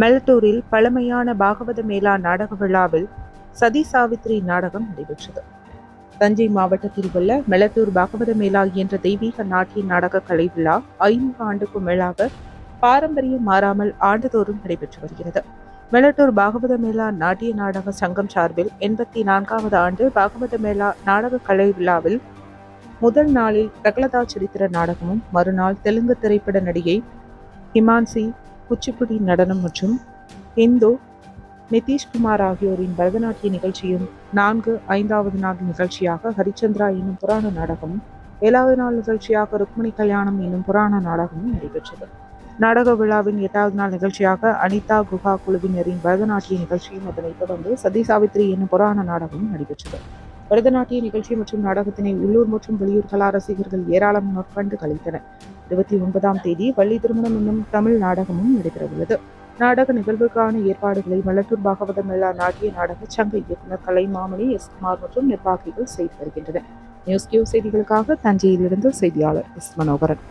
மெலட்டூரில் பழமையான பாகவத மேளா நாடக விழாவில் சதி சாவித்ரி நாடகம் நடைபெற்றது. தஞ்சை மாவட்டத்தில் உள்ள மெலட்டூர் பாகவத மேளா என்ற தெய்வீக நாட்டிய நாடக கலை விழா ஐநூறு ஆண்டுக்கும் மேலாக பாரம்பரியம் மாறாமல் ஆண்டுதோறும் நடைபெற்று வருகிறது. மெலட்டூர் பாகவத மேளா நாட்டிய நாடக சங்கம் சார்பில் எண்பத்தி நான்காவது ஆண்டு பாகவத மேளா நாடக கலை விழாவில் முதல் நாளில் பிரகலதா சரித்திர நாடகமும் மறுநாள் தெலுங்கு திரைப்பட நடிகை ஹிமான்சி குச்சிப்புடி நடனம் மற்றும் இந்து நிதிஷ்குமார் ஆகியோரின் பரதநாட்டிய நிகழ்ச்சியும் நான்கு ஐந்தாவது நாள் நிகழ்ச்சியாக ஹரிச்சந்திரா என்னும் புராண நாடகமும் ஏழாவது நாள் நிகழ்ச்சியாக ருக்மிணி கல்யாணம் என்னும் புராண நாடகமும் நடைபெற்றது. நாடக விழாவின் எட்டாவது நாள் நிகழ்ச்சியாக அனிதா குஹா குழுவினரின் பரதநாட்டிய நிகழ்ச்சியும் அதனைத் தொடர்ந்து சதி சாவித்ரி என்னும் புராண நாடகமும் நடைபெற்றது. பரதநாட்டிய நிகழ்ச்சி மற்றும் நாடகத்தினை உள்ளூர் மற்றும் வெளியூர் கலா ரசிகர்கள் ஏராளமானோர் கண்டு கழித்தனர் இருபத்தி ஒன்பதாம் தேதி பள்ளி திருமணம் என்னும் தமிழ் நாடகமும் நடைபெறவுள்ளது. நாடக நிகழ்வுக்கான ஏற்பாடுகளை மலட்டூர் பாகவதம் மேளா நாட்டிய நாடக சங்க இயக்குநர் கலைமாமணி எஸ் குமார் மற்றும் நிர்வாகிகள் செய்து வருகின்றனர் நியூஸ் கியூ செய்திகளுக்காக தஞ்சையிலிருந்து செய்தியாளர் எஸ் மனோகரன்.